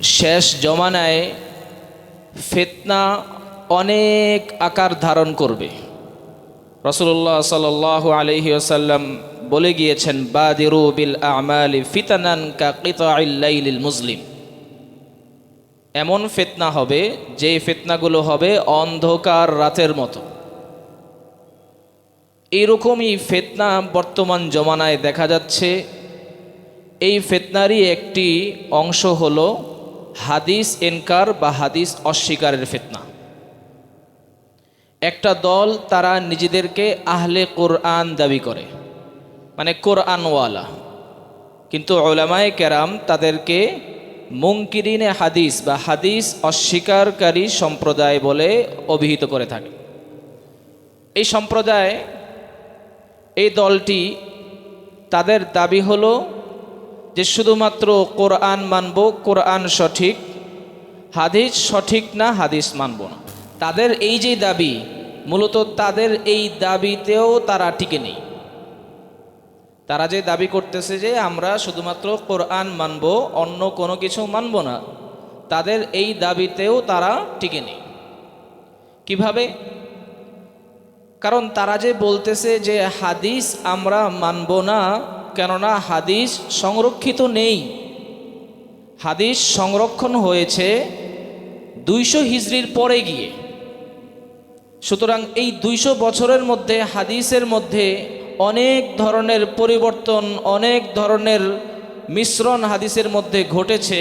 শেষ জমানায় ফেতনা অনেক আকার ধারণ করবে। রসুল্লাহ সাল আলহি আসাল্লাম বলে গিয়েছেন, বাদিরু বিল আমালি ফিতানান কা কিতাইল মুসলিম এমন ফেতনা হবে যে ফেতনাগুলো হবে অন্ধকার রাতের মতো। এইরকমই ফেতনা বর্তমান জমানায় দেখা যাচ্ছে। এই ফেতনারই একটি অংশ হলো হাদিস এনকার বা হাদিস অস্বীকারের ফেতনা। একটা দল তারা নিজেদেরকে আহলে কোরআন দাবি করে মানে কোরআনওয়ালা। কিন্তু ওলামায় কেরাম তাদেরকে মুঙ্কিরিনে হাদিস বা হাদিস অস্বীকারী সম্প্রদায় বলে অভিহিত করে থাকে। এই সম্প্রদায়, এই দলটি তাদের দাবি হলো যে শুধুমাত্র কোরআন মানব, কোরআন সঠিক, হাদিস সঠিক না হাদিস মানব না। তাদের এই যে দাবি, মূলত তাদের এই দাবিতেও তারা টিকে নেই। তারা যে দাবি করতেছে যে আমরা শুধুমাত্র কোরআন মানব, অন্য কোনো কিছু মানব না, তাদের এই দাবিতেও তারা টিকে নেই। কীভাবে? কারণ তারা যে বলতেছে যে হাদিস আমরা মানব না কেননা হাদিস সংরক্ষিত নেই। হাদিস সংরক্ষণ হয়েছে দুইশো হিজড়ির পরে গিয়ে। সুতরাং এই দুইশো বছরের মধ্যে হাদিসের মধ্যে অনেক ধরনের পরিবর্তন, অনেক ধরনের মিশ্রণ হাদিসের মধ্যে ঘটেছে।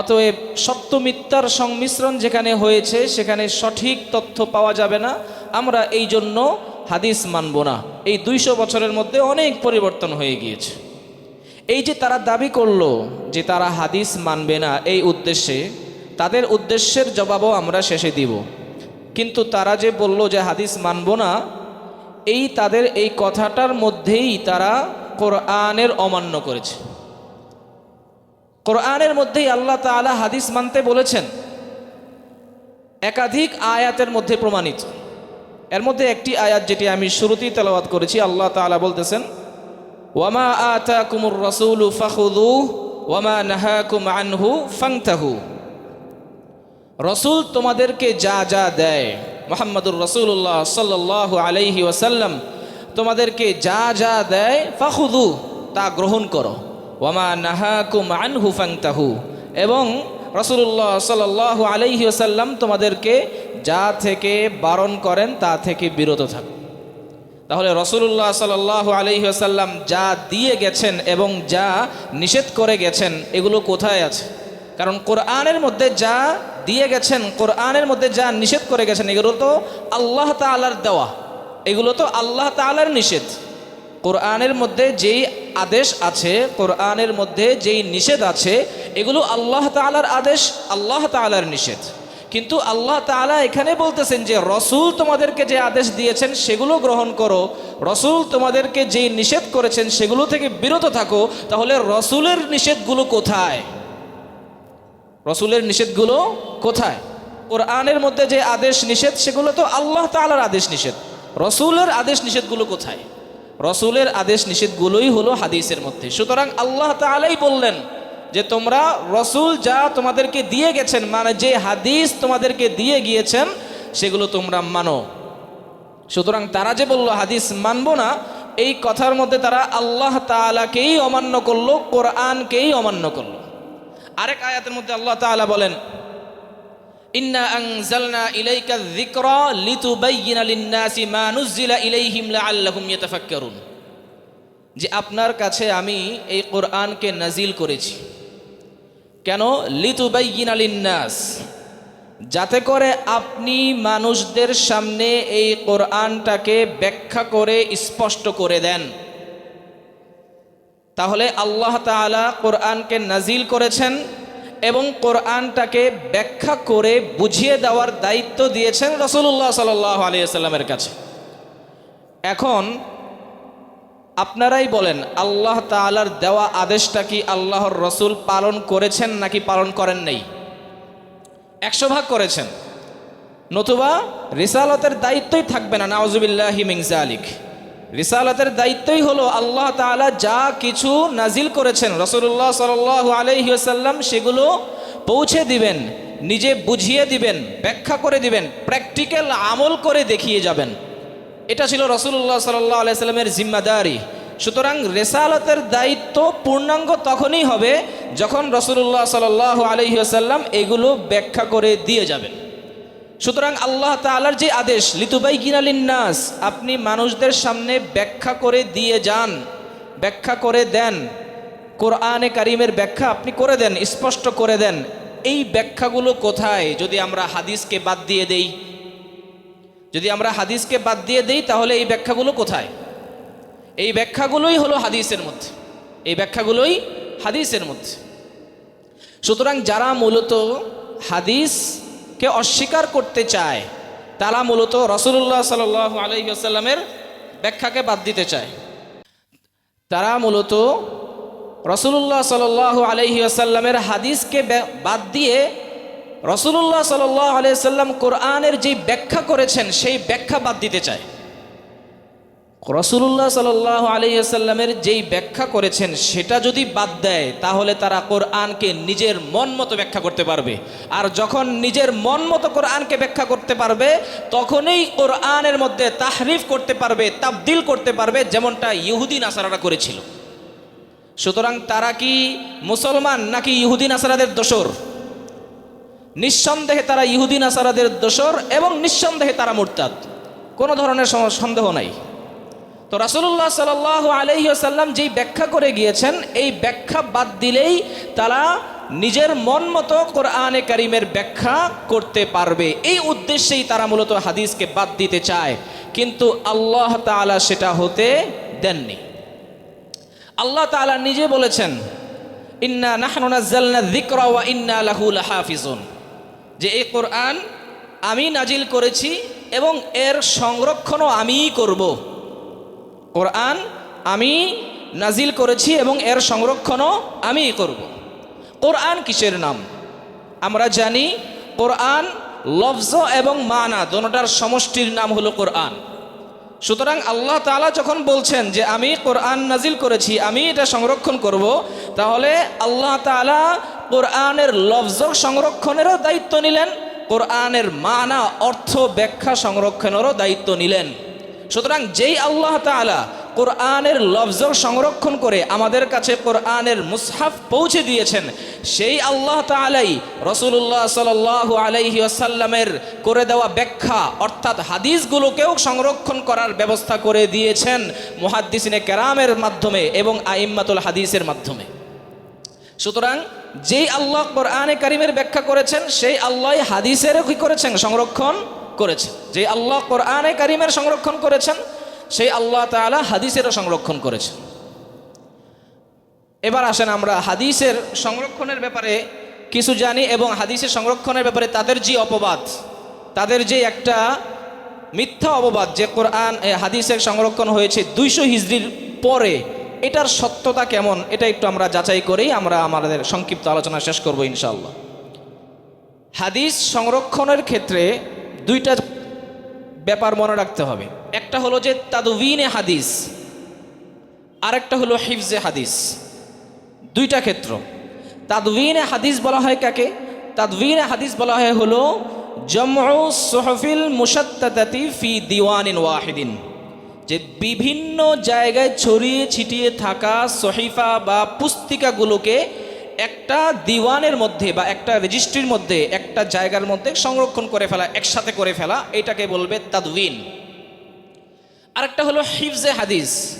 অতএব সত্য মিথ্যার সংমিশ্রণ যেখানে হয়েছে, সেখানে সঠিক তথ্য পাওয়া যাবে না। আমরা এই জন্য হাদিস মানব না। এই দুইশো বছরের মধ্যে অনেক পরিবর্তন হয়ে গিয়েছে। এই যে তারা দাবি করল যে তারা হাদিস মানবে না, এই উদ্দেশ্যে, তাদের উদ্দেশ্যের জবাবও আমরা শেষে দিব। কিন্তু তারা যে বলল যে হাদিস মানব না, এই তাদের এই কথাটার মধ্যেই তারা কোরআনের অমান্য করেছে। কোরআনের মধ্যেই আল্লাহ তাআলা হাদিস মানতে বলেছেন। একাধিক আয়াতের মধ্যে প্রমাণিত। এর মধ্যে একটি আয়াত যেটি আমি শুরুতেই তেলাওয়াত করেছি, আল্লাহ তাআলা বলতেছেন, ওয়ামা আতা কুমুর রসুল ফাহুদু ওয়ামা নাহাকুম আনহু ফাংতাহু রসুল তোমাদেরকে যা যা দেয়, মোহাম্মদুর রসুল্লাহ সাল্লাহ আলাইহি ওয়াসাল্লাম, তোমাদেরকে যা যা দেয় ফাহুদু তা গ্রহণ করো। ওয়ামা নাহাকুম আনহু ফাংতাহু এবং রসুল্লাহ সাল্লাহ আলাইহি ওসাল্লাম তোমাদেরকে যা থেকে বারণ করেন তা থেকে বিরত থাকো। তাহলে রসুল্লাহ সাল্লাহ আলহি আসাল্লাম যা দিয়ে গেছেন এবং যা নিষেধ করে গেছেন, এগুলো কোথায় আছে? কারণ কোরআনের মধ্যে যা দিয়ে গেছেন, কোরআনের মধ্যে যা নিষেধ করে গেছেন, এগুলো তো আল্লাহ তালার দেওয়া। এগুলো তো আল্লাহ তালার নিষেধ। কোরআনের মধ্যে যেই আদেশ আছে, কোরআনের মধ্যে যেই নিষেধ আছে এগুলো আল্লাহ তালার আদেশ, আল্লাহ তালার নিষেধ। কিন্তু আল্লাহ তালা এখানে বলতেছেন যে, রসুল তোমাদেরকে যে আদেশ দিয়েছেন সেগুলো গ্রহণ করো। রসুল তোমাদেরকে যে নিষেধ করেছেন সেগুলো থেকে বিরত থাকো। তাহলে রসুলের নিষেধগুলো কোথায়? রসুলের নিষেধগুলো কোথায়? কোরআনের মধ্যে যে আদেশ নিষেধ, সেগুলো তো আল্লাহ তালার আদেশ নিষেধ। রসুলের আদেশ নিষেধগুলো কোথায়? রসুলের আদেশ নিষেধগুলোই হলো হাদিসের মধ্যে। সুতরাং আল্লাহ তালাই বললেন যে তোমরা রসুল যা তোমাদেরকে দিয়ে গেছেন মানে যে হাদিস তোমাদেরকে দিয়ে গিয়েছেন, সেগুলো তোমরা মানো। সুতরাং তারা যে বলল, হাদিস মানবো না, এই কথার মধ্যে তারা আল্লাহ তালাকেই অমান্য করল, কোরআনকেই অমান্য করল। আরেক আয়াতের মধ্যে আল্লাহ তাআলা বলেন ইলাইকা যে আপনার কাছে আমি এই কোরআনকে নাজিল করেছি। কেন? লিতুবাইয়িনা লিন-নাস। যাতে করে আপনি মানুষদের সামনে এই কোরআনটাকে ব্যাখ্যা করে স্পষ্ট করে দেন। তাহলে আল্লাহ তাআলা কোরআনকে নাজিল করেছেন এবং কোরআনটাকে ব্যাখ্যা করে বুঝিয়ে দেওয়ার দায়িত্ব দিয়েছেন রসুল্লাহ সাল্লাহ আলিয়াল্লামের কাছে। এখন আপনারাই বলেন, আল্লাহ তালার দেওয়া আদেশটা কি আল্লাহর রসুল পালন করেছেন নাকি পালন করেন নেই? একশো ভাগ করেছেন। নতুবা রিসালতের দায়িত্বই থাকবে না নাওজুবিল্লাহি মিংজা আলিক রিসালতের দায়িত্বই হলো আল্লাহ তাআলা যা কিছু নাজিল করেছেন রসুল্লাহ সাল আলহিহাসাল্লাম সেগুলো পৌঁছে দিবেন, নিজে বুঝিয়ে দিবেন, ব্যাখ্যা করে দিবেন, প্র্যাকটিক্যাল আমল করে দেখিয়ে যাবেন। এটা ছিল রসুল্লাহ সাল্লাহ আলাইস্লামের জিম্মাদারি। সুতরাং রেসালতের দায়িত্ব পূর্ণাঙ্গ তখনই হবে যখন রসুল্লাহ সাল্লাহ আলহিহাসাল্লাম এগুলো ব্যাখ্যা করে দিয়ে যাবেন। সুতরাং আল্লাহ তালার যে আদেশ লিতুবাই নাস আপনি মানুষদের সামনে ব্যাখ্যা করে দিয়ে যান, ব্যাখ্যা করে দেন, কোরআনে কারিমের ব্যাখ্যা আপনি করে দেন, স্পষ্ট করে দেন, এই ব্যাখ্যাগুলো কোথায়? যদি আমরা হাদিসকে বাদ দিয়ে দেই যদি আমরা হাদিসকে বাদ দিয়ে দেই, তাহলে এই ব্যাখ্যাগুলো কোথায়? এই ব্যাখ্যাগুলোই হলো হাদিসের মধ্যে। এই ব্যাখ্যাগুলোই হাদিসের মধ্যে। সুতরাং যারা মূলত হাদিসকে অস্বীকার করতে চায়, তারা মূলত রসুল্লাহ সাল আলহিহাসাল্লামের ব্যাখ্যাকে বাদ দিতে চায়। তারা মূলত রসুল্লাহ সাল আলহি আসাল্লামের হাদিসকে বাদ দিয়ে রসুল্লাহ সাল আলাইসাল্লাম কোরআনের যেই ব্যাখ্যা করেছেন, সেই ব্যাখ্যা বাদ দিতে চায়। রসুল্লাহ সাল আলাইসাল্লামের যেই ব্যাখ্যা করেছেন, সেটা যদি বাদ দেয়, তাহলে তারা কোরআনকে নিজের মন মতো ব্যাখ্যা করতে পারবে। আর যখন নিজের মন মতো কোরআনকে ব্যাখ্যা করতে পারবে, তখনই কোরআনের মধ্যে তাহরিফ করতে পারবে, তাবদিল করতে পারবে, যেমনটা ইহুদিন আসারারা করেছিল। সুতরাং তারা কি মুসলমান নাকি ইহুদিন আসারাদের দোসর নিঃসন্দেহে তারা ইহুদিন আসারাদের দোসর এবং নিঃসন্দেহে তারা মুরতাদ। কোনো ধরনের সন্দেহ নাই। তো রাসুল্লাহ সাল আলহিসাল্লাম যেই ব্যাখ্যা করে গিয়েছেন, এই ব্যাখ্যা বাদ দিলেই তারা নিজের মন মতো কোরআনে কারিমের ব্যাখ্যা করতে পারবে। এই উদ্দেশ্যেই তারা মূলত হাদিসকে বাদ দিতে চায়। কিন্তু আল্লাহ তাআলা সেটা হতে দেননি। আল্লাহ তাআলা নিজে বলেছেন, ইন্না নাহনু নাজ্জালনা যিকরা ওয়া ইন্না লাহু লাহাফিজুন। যে এই কোরআন আমি নাজিল করেছি এবং এর সংরক্ষণও আমিই করব। কোরআন আমি নাজিল করেছি এবং এর সংরক্ষণও আমিই করব। কোরআন কিসের নাম? আমরা জানি কোরআন, লফজ এবং মানা, দোনোটার সমষ্টির নাম হলো কোরআন। সুতরাং আল্লাহ তালা যখন বলছেন যে আমি কোরআন নাজিল করেছি, আমি এটা সংরক্ষণ করব, তাহলে আল্লাহ তালা কোরআনের লফজ সংরক্ষণেরও দায়িত্ব নিলেন, কোরআনের মানা, অর্থ ব্যাখ্যা সংরক্ষণেরও দায়িত্ব নিলেন। সুতরাং যেই আল্লাহ তাআলা কোরআনের লফজ সংরক্ষণ করে আমাদের কাছে কোরআনের মুসহাফ পৌঁছে দিয়েছেন, সেই আল্লাহ তাআলাই রসুল্লাহ সাল আলাইহি আসাল্লামের করে দেওয়া ব্যাখ্যা, অর্থাৎ হাদিসগুলোকেও সংরক্ষণ করার ব্যবস্থা করে দিয়েছেন মুহাদ্দিসিনে কেরামের মাধ্যমে এবং আইম্মাতুল হাদিসের মাধ্যমে। সুতরাং যেই আল্লাহ কোরআনে কারিমের ব্যাখ্যা করেছেন, সেই আল্লাহ হাদিসেরও কি করেছেন? সংরক্ষণ করেছেন। যে আল্লাহ কোরআনে কারিমের সংরক্ষণ করেছেন সেই আল্লাহ তাআলা হাদিসেরও সংরক্ষণ করেছেন এবার আসেন আমরা হাদিসের সংরক্ষণের ব্যাপারে, কিছু জানি এবং হাদিসের সংরক্ষণের ব্যাপারে তাদের যে অপবাদ, তাদের যে একটা মিথ্যা অপবাদ যে কোরআন হাদিসের সংরক্ষণ হয়েছে দুইশো হিজড়ির পরে, এটার সত্যতা কেমন, এটা একটু আমরা যাচাই করেই আমরা আমাদের সংক্ষিপ্ত আলোচনা শেষ করব ইনশাল্লাহ হাদিস সংরক্ষণের ক্ষেত্রে দুইটা ব্যাপার মনে রাখতে হবে। একটা হলো যে তাদুবিনে হাদিস, আরেকটা হলো হিফজে হাদিস। দুইটা ক্ষেত্র। তাদবিনে হাদিস বলা হয় কাকে? তাদবিনে হাদিস বলা হয় হলো, জমউ সোহফিল মুসাত্তাতি ফি দিওয়ানিন ওয়াহিদিন। যে বিভিন্ন জায়গায় ছড়িয়ে ছিটিয়ে থাকা সহিফা বা পুস্তিকাগুলোকে একটা দিওয়ানের মধ্যে বা একটা রেজিস্ট্রির মধ্যে, একটা জায়গার মধ্যে সংরক্ষণ করে ফেলা, একসাথে করে ফেলা, এটাকে বলবে তাদবিন আরেকটা হলো হিফজে হাদিস,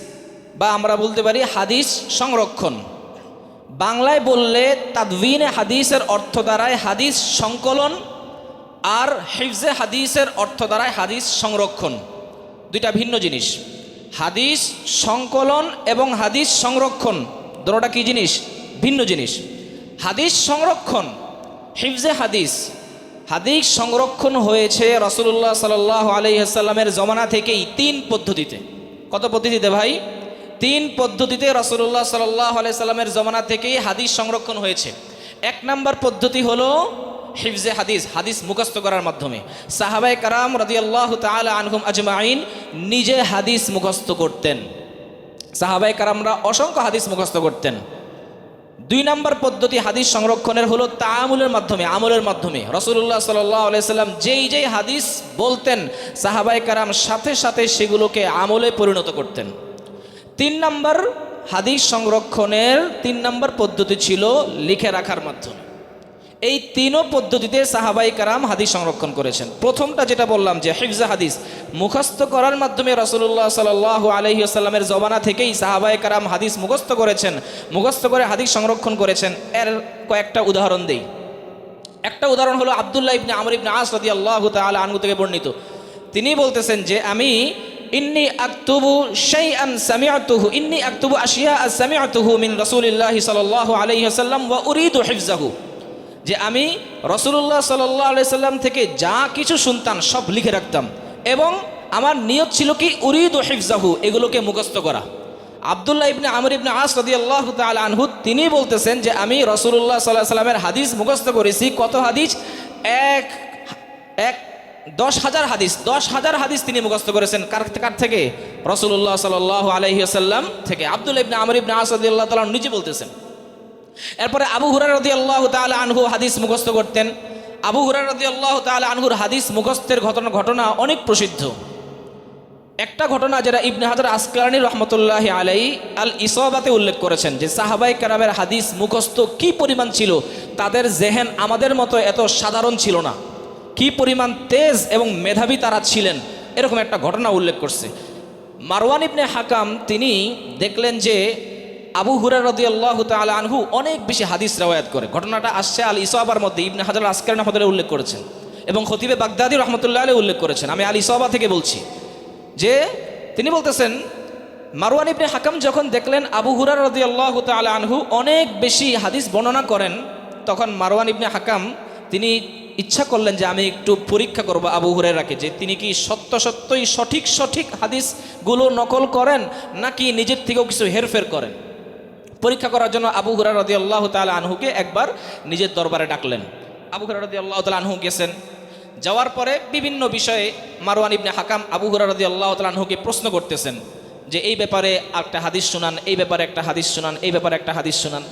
বা আমরা বলতে পারি হাদিস সংরক্ষণ। বাংলায় বললে তাদবিনে হাদিসের অর্থ দ্বারায় হাদিস সংকলন আর হিফজে হাদিসের অর্থ দ্বারায় হাদিস সংরক্ষণ। দুইটা ভিন্ন জিনিস। হাদিস সংকলন এবং হাদিস সংরক্ষণ, দুটোটা কি জিনিস? ভিন্ন জিনিস। হাদিস সংরক্ষণ, হিফজে হাদিস। হাদিস সংরক্ষণ হয়েছে রসুল্লাহ সাল আলহিহাস্লামের জমানা থেকেই তিন পদ্ধতিতে। কত পদ্ধতিতে ভাই? তিন পদ্ধতিতে রসুল্লাহ সাল্লাহ আলাইসাল্লামের জমানা থেকেই হাদিস সংরক্ষণ হয়েছে। এক নম্বর পদ্ধতি হলো হিফজে হাদিস হাদিস মুখস্থ করার মাধ্যমে। সাহাবাই কারাম রদিয়াল্লাহ তালা আনহুম আজমাইন নিজে হাদিস মুখস্থ করতেন। সাহাবাই কারামরা অসংখ্য হাদিস মুখস্থ করতেন। দুই নম্বর পদ্ধতি হাদিস সংরক্ষণের হলো তামুলের মাধ্যমে, আমলের মাধ্যমে। রসুল্লাহ সাল্লাম যেই যেই হাদিস বলতেন সাহাবাই কারাম সাথে সাথে সেগুলোকে আমলে পরিণত করতেন। তিন নম্বর হাদিস সংরক্ষণের তিন নম্বর পদ্ধতি ছিল লিখে রাখার মাধ্যমে। এই তিনও পদ্ধতিতে সাহাবাই কারাম হাদিস সংরক্ষণ করেছেন। প্রথমটা যেটা বললাম যে হিফজা হাদিস, মুখস্থ করার মাধ্যমে রসুল্লাহ সাল আলহি আসাল্লামের জবানা থেকেই সাহাবাই কারাম হাদিস মুখস্থ করেছেন, মুখস্থ করে হাদিস সংরক্ষণ করেছেন। এর কয়েকটা উদাহরণ দেই। একটা উদাহরণ হলো আবদুল্লাহ ইবনে আমর ইবনে আস রাদি আল্লাহ তাআলা আনহু থেকে বর্ণিত। তিনি বলতেছেন যে, আমি ইন্নি আক্তুবু শাইআন সামিআতুহু, ইন্নি আক্তুবু আশিয়া সামিআতুহু মিন রাসূলিল্লাহি সাল্লাল্লাহু আলাইহি ওয়াসাল্লাম ওয়া উরিদু হিফজাহু। যে আমি রসুল্লাহ সাল্লাহ আলি সাল্লাম থেকে যা কিছু শুনতাম, সব লিখে রাখতাম। এবং আমার নিয়ত ছিল কি? উরিদ ও হিফজাহু, এগুলোকে মুখস্থ করা। আবদুল্লাহ ইবনে আমর ইবনে আস রদি আল্লাহ আনহু, তিনি বলতেছেন যে আমি রসুল্লাহ সাল্লাহ সাল্লামের হাদিস মুখস্থ করেছি। কত হাদিস? এক এক, দশ হাজার হাদিস। দশ হাজার হাদিস তিনি মুখস্থ করেছেন। কার কার থেকে? রসুল্লাহ সাল আলহি আসাল্লাম থেকে। আবদুল্লাহ ইবনে আমর ইবনে আল্লাহ তালা নিজে বলতেছেন। এরপরে আবু হুরার রদি আল্লাহ তালা আনহু হাদিস মুখস্থ করতেন। আবু হুরার রদি আল্লাহ তালা আনহুর হাদিস মুখস্থের ঘটনা ঘটনা অনেক প্রসিদ্ধ। একটা ঘটনা যেটা ইবনে হাজার আসকালানি রহমতুল্লাহ আলাই আল ইসবাতে উল্লেখ করেছেন যে সাহাবাই কারামের হাদিস মুখস্থ কি পরিমাণ ছিল? তাদের জেহেন আমাদের মতো এত সাধারণ ছিল না। কি পরিমাণ তেজ এবং মেধাবী তারা ছিলেন? এরকম একটা ঘটনা উল্লেখ করছে। মারওয়ান ইবনে হাকাম তিনি দেখলেন যে আবু হুরার রদি আল্লাহ তালা আনহু অনেক বেশি হাদিস রেওয়ায়াত করে। ঘটনাটা আসছে আল ইসাবার মধ্যে ইবনে হাজার আসকার নাহদের উল্লেখ করেছেন এবং খতিবে বাগদাদি রহমতুল্লাহ আলী উল্লেখ করেছেন। আমি আল ইসাবা থেকে বলছি যে তিনি বলতেছেন, মারওয়ান ইবনে হাকাম যখন দেখলেন আবু হুরার রদি আল্লাহ তালা আনহু অনেক বেশি হাদিস বর্ণনা করেন, তখন মারওয়ান ইবনে হাকাম তিনি ইচ্ছা করলেন যে আমি একটু পরীক্ষা করব আবু হুরেরাকে যে তিনি কি সত্য সত্যই সঠিক সঠিক হাদিসগুলো নকল করেন নাকি নিজের থেকেও কিছু হেরফের করেন। পরীক্ষা করার জন্য আবু হুরা রদি আল্লাহ তালা আনহুকে একবার নিজের দরবারে ডাকলেন। আবু হুরা রদি আল্লাহ তালা আনহু গেছেন। যাওয়ার পরে বিভিন্ন বিষয়ে মারওয়ান ইবনে হাকাম আবু হুরা রদি আল্লাহ তাল আনহুকে প্রশ্ন করতেছেন যে, এই ব্যাপারে একটা হাদিস শুনান, এই ব্যাপারে একটা হাদিস শুনান, এই ব্যাপারে একটা হাদিস শুনান।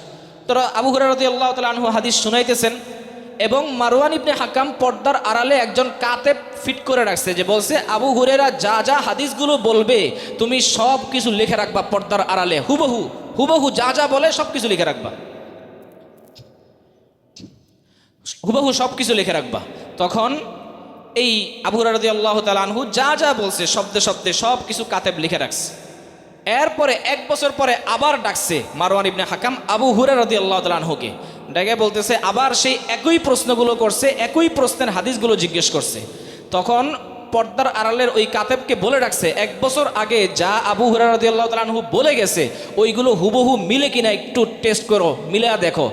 তোরা আবু হুরা রদি আল্লাহ তালা আনহু হাদিস শুনাইতেছেন এবং মারওয়ান ইবনে হাকাম পর্দার আড়ালে একজন কাতে ফিট করে রাখছে যে বলছে, আবু হুরেরা যা যা হাদিসগুলো বলবে, তুমি সব কিছু লিখে রাখবা পর্দার আড়ালে, হুবহু। হুবহু যা যা বলে সব কিছু লিখে রাখবা। হুবহু সব কিছু লিখে রাখবা। তখন এই আবু রাদি আল্লাহ তালানহু যা যা বলছে, শব্দে শব্দে সব কিছু কাতেব লিখে রাখছে। এরপরে এক বছর পরে আবার ডাকছে মারওয়ান ইবনে হাকাম আবু হুরে রদি আল্লাহ তালানহুকে ডেকে বলতেছে, আবার সেই একই প্রশ্নগুলো করছে, একই প্রশ্নের হাদিসগুলো জিজ্ঞেস করছে। তখন পর্দার আড়ালের ওই কাতেবকে বলে রাখছে, এক বছর আগে যা আবু হুরা রদি আল্লাহ তালানহু বলে গেছে, ওইগুলো হুবহু মিলে কিনা একটু টেস্ট করো মিলে দেখো।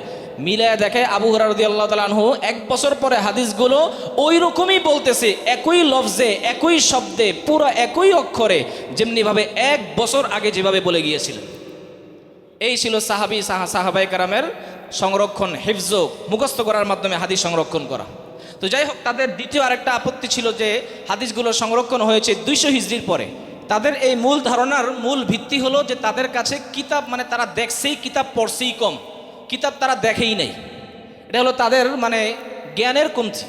মিলে দেখে আবু হরারদি আল্লাহ তালানহু এক বছর পরে হাদিসগুলো ওই রকমই বলতেছে, একই লফজে, একই শব্দে, পুরো একই অক্ষরে, যেমনিভাবে এক বছর আগে যেভাবে বলে গিয়েছিলেন। এই ছিল সাহাবি সাহা সাহাবাই কারামের সংরক্ষণ, হিফজ মুখস্থ করার মাধ্যমে হাদিস সংরক্ষণ করা। তো যাই হোক তাদের দ্বিতীয় আরেকটা আপত্তি ছিল যে হাদিসগুলো সংরক্ষণ হয়েছে দুইশো হিজড়ির পরে। তাদের এই মূল ধারণার মূল ভিত্তি হলো যে তাদের কাছে কিতাব মানে তারা দেখছেই কিতাব, পড়ছেই কম। কিতাব তারা দেখেই নেই। এটা হলো তাদের মানে জ্ঞানের কমতি।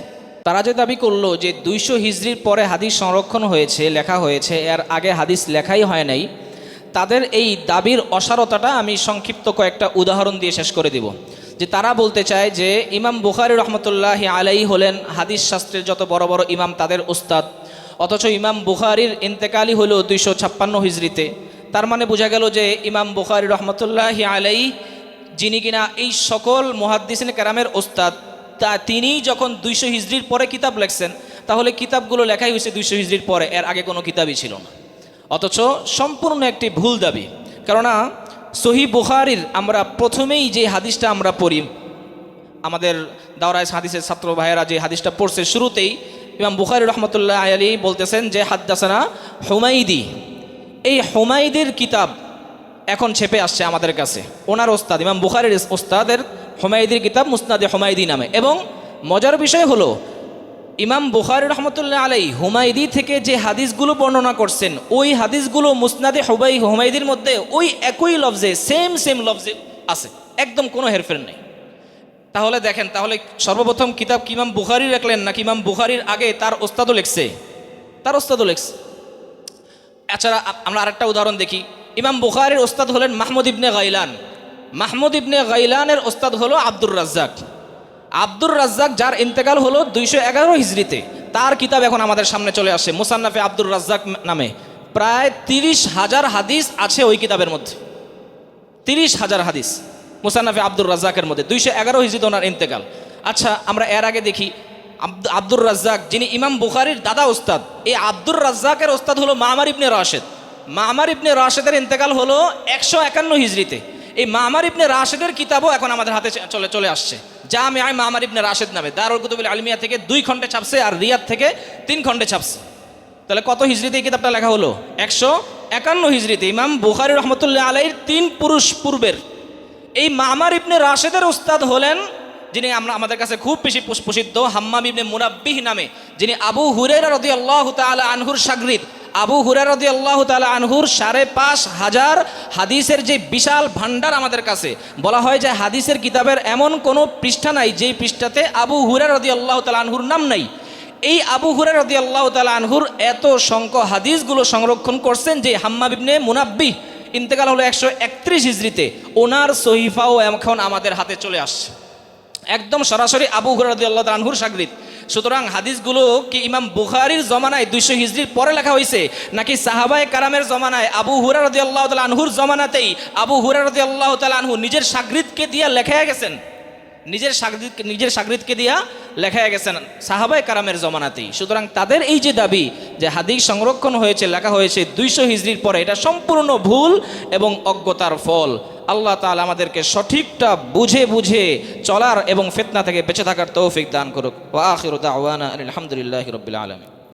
তারা যে দাবি করল যে দুইশো হিজড়ির পরে হাদিস সংরক্ষণ হয়েছে, লেখা হয়েছে, এর আগে হাদিস লেখাই হয় নাই, তাদের এই দাবির অসারতাটা আমি সংক্ষিপ্ত কয়েকটা উদাহরণ দিয়ে শেষ করে দিব। যে তারা বলতে চায় যে ইমাম বুখারি রহমতুল্লাহ আলাই হলেন হাদিস শাস্ত্রের যত বড় বড় ইমাম তাদের উস্তাদ। অথচ ইমাম বুখারির ইন্তেকালি হলো দুইশো ছাপ্পান্ন হিজড়িতে তার মানে বোঝা গেল যে ইমাম বুখারি রহমতুল্লাহ আলাই যিনি কিনা এই সকল মহাদ্দিসিন কেরামের ওস্তাদ তা তিনি যখন দুইশো হিজড়ির পরে কিতাব লেখছেন, তাহলে কিতাবগুলো লেখাই হয়েছে দুইশো হিজড়ির পরে, এর আগে কোনো কিতাবই ছিল না। অথচ সম্পূর্ণ একটি ভুল দাবি। কেননা সহি বুখারির আমরা প্রথমেই যে হাদিসটা আমরা পড়ি, আমাদের দাওরায় হাদিসের ছাত্র ভাইয়েরা যে হাদিসটা পড়ছে শুরুতেই, ইমাম বুখারি রহমতুল্লাহ আলী বলতেছেন যে, হাদ্দাসানা হুমাইদি। এই হুমাইদের কিতাব এখন ছেপে আসছে আমাদের কাছে। ওনার ওস্তাদ, ইমাম বুখারির ওস্তাদের হোমায়দির কিতাব মুসনাদে হোমায়দি নামে। এবং মজার বিষয় হলো ইমাম বুখারি রহমতুল্লাহ আলাই হুমায়দি থেকে যে হাদিসগুলো বর্ণনা করছেন, ওই হাদিসগুলো মুসনাদে হুবাই হুমায়দির মধ্যে ওই একই লফজে সেম সেম লফজে আছে। একদম কোনো হেরফের নেই। তাহলে দেখেন, তাহলে সর্বপ্রথম কিতাব কিমাম বুখারি রাখলেন না কিমাম বুখারির আগে তার ওস্তাদও লিখছে? তার ওস্তাদও লিখছে। এছাড়া আমরা আরেকটা উদাহরণ দেখি। ইমাম বুখারির ওস্তাদ হলেন মাহমুদ ইবনে গাইলান। মাহমুদ ইবনে গাইলানের ওস্তাদ হলো আব্দুর রাজ্জাক। আব্দুর রাজ্জাক, যার ইন্তেকাল হলো দুইশো এগারো হিজড়িতে। তার কিতাব এখন আমাদের সামনে চলে আসে মুসান্নাফে আব্দুর রাজ্জাক নামে। প্রায় তিরিশ হাজার হাদিস আছে ওই কিতাবের মধ্যে। তিরিশ হাজার হাদিস মুসান্নাফে আব্দুর রাজ্জাকের মধ্যে, দুইশো এগারো হিজড়িতে ওনার ইন্তেকাল। আচ্ছা আমরা এর আগে দেখি আব্দুর রাজ্জাক, যিনি ইমাম বুখারির দাদা ওস্তাদ, এই আব্দুর রাজ্জাকের ওস্তাদ হলো মামার ইবনে রাশেদ। মামার ইবনে রাশেদের ইন্তেকাল হলো একশো একান্ন হিজড়িতে। এই মামার ইবনে রাশেদের কিতাবও এখন আমাদের হাতে চলে চলে আসছে। আমি আয় মামার ইবনে রাশেদ নামে। দারুল কুতুবুল আলমিয়া থেকে দুই খণ্ডে ছাপছে আর রিয়াদ থেকে তিন খণ্ডে ছাপছে। তাহলে কত হিজড়িতে এই কিতাবটা লেখা হলো? একশো একান্ন হিজড়িতে ইমাম বুখারি রহমতুল্লাহ আলাইর তিন পুরুষ পূর্বের। এই মামার ইবনে রাশেদের উস্তাদ হলেন যিনি আমরা আমাদের কাছে খুব বেশি প্রসিদ্ধ হাম্মাম ইবনে মুনাব্বিহ নামে, যিনি আবু হুরেরা রদি আল্লাহ তালা আনহুর সাগরিদ। আবু হুরের রদি আল্লাহ তালা আনহুর সাড়ে পাঁচ হাজার হাদিসের যে বিশাল ভাণ্ডার আমাদের কাছে, বলা হয় যে হাদিসের কিতাবের এমন কোনো পৃষ্ঠা নাই যেই পৃষ্ঠাতে আবু হুরের রদি আল্লাহ তালা আনহুর নাম নাই। এই আবু হুরের রদি আল্লাহ তালা আনহুর এত সংখ্য হাদিসগুলো সংরক্ষণ করছেন যে হাম্মাব ইবনে মুনাব্বিহ, ইন্তেকাল হলো একশো একত্রিশ হিজড়িতে, ওনার সহিফাও এখন আমাদের হাতে চলে আসছে। একদম সরাসরি আবু হুরাদি আল্লাহ আনহুর সাগরিদ সুতরাং হাদিসগুলো কি ইমাম বুখারির জমানায় দুইশো হিজড়ির পরে লেখা হয়েছে নাকি সাহাবায় কারামের জমানায় আবু হুরা রদি আল্লাহ তালা আনহুর জমানাতেই আবু হুরা রদি আল্লাহ তালা আনহু নিজের সাগরিদকে দিয়া লেখা গেছেন? নিজের সাগরিদ নিজের সাগরিদকে দিয়া লেখা গেছেন সাহাবায় কারামের জমানাতেই। সুতরাং তাদের এই যে দাবি যে হাদিস সংরক্ষণ হয়েছে, লেখা হয়েছে দুইশো হিজড়ির পরে, এটা সম্পূর্ণ ভুল এবং অজ্ঞতার ফল। আল্লাহ তালা আমাদেরকে সঠিকটা বুঝে বুঝে চলার এবং ফেতনা থেকে বেঁচে থাকার তৌফিক দান করুক। ওয়া আখির আলহামদুলিল্লাহি রাব্বিল আলামিন।